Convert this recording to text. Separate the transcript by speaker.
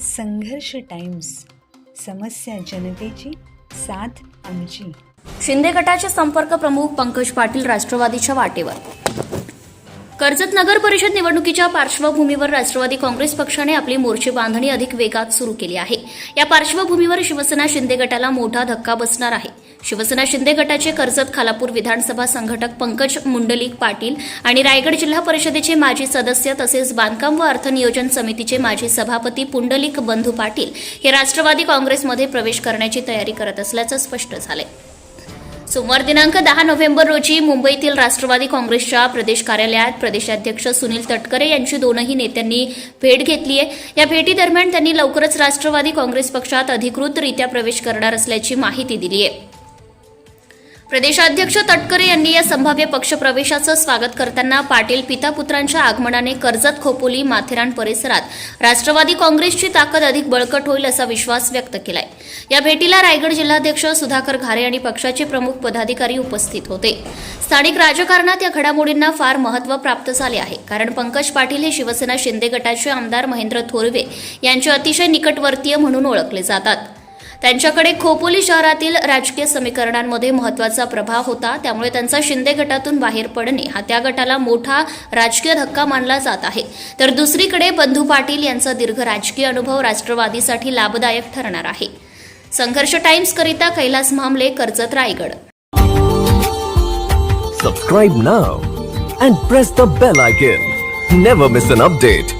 Speaker 1: संघर्ष टाइम्स समस्या जनतेची साथ आमची.
Speaker 2: शिंदे गटाचे संपर्क प्रमुख पंकज पाटील राष्ट्रवादीच्या वाटेवर. कर्जत नगर परिषद निवडणुकीच्या पार्श्वभूमीवर राष्ट्रवादी काँग्रेस पक्षाने आपली मोर्चे बांधणी अधिक वेगात सुरू केली आहे. या पार्श्वभूमीवर शिवसेना शिंदे गटाला मोठा धक्का बसणार आहे. शिवसेना शिंदे गटाचे कर्जत खालापूर विधानसभा संघटक पंकज मुंडलिक पाटील आणि रायगड जिल्हा परिषदेचे माजी सदस्य तसेच बांधकाम व अर्थनियोजन समितीचे माजी सभापती पुंडलिक बंधू पाटील हे राष्ट्रवादी काँग्रेसमध्ये प्रवेश करण्याची तयारी करत असल्याचं स्पष्ट झालंय. सोमवार दिनांक दहा नोव्हेंबर रोजी मुंबईतील राष्ट्रवादी काँग्रेसच्या प्रदेश कार्यालयात प्रदेशाध्यक्ष सुनील तटकरे यांची दोनही नेत्यांनी भेट घेतली आहे. या भेटीदरम्यान त्यांनी लवकरच राष्ट्रवादी काँग्रेस पक्षात अधिकृतरित्या प्रवेश करणार असल्याची माहिती दिली आहे. प्रदेशाध्यक्ष तटकरे यांनी या संभाव्य पक्षप्रवेशाचं स्वागत करताना पाटील पितापुत्रांच्या आगमनाने कर्जत खोपोली माथेरान परिसरात राष्ट्रवादी काँग्रेसची ताकद अधिक बळकट होईल असा विश्वास व्यक्त केलाय. या भेटीला रायगड जिल्हाध्यक्ष सुधाकर घारे आणि पक्षाचे प्रमुख पदाधिकारी उपस्थित होते. स्थानिक राजकारणात या घडामोडींना फार महत्त्व प्राप्त झाले आहे. कारण पंकज पाटील हे शिवसेना शिंदे गटाचे आमदार महेंद्र थोरवे यांचे अतिशय निकटवर्तीय म्हणून ओळखले जातात. त्यांच्याकडे खोपोली शहरातील राजकीय समीकरणांमध्ये महत्त्वाचा प्रभाव होता. त्यामुळे त्यांचा शिंदे गटातून बाहेर पडणे हा त्या गटाला मोठा राजकीय धक्का मानला जात आहे. तर दुसरीकडे बंधू पाटील यांचा दीर्घ राजकीय अनुभव राष्ट्रवादीसाठी लाभदायक ठरणार आहे. संघर्ष टाइम्स करिता Kailas Mamle Karjat Raigad.
Speaker 3: Subscribe now and press the bell icon never miss an update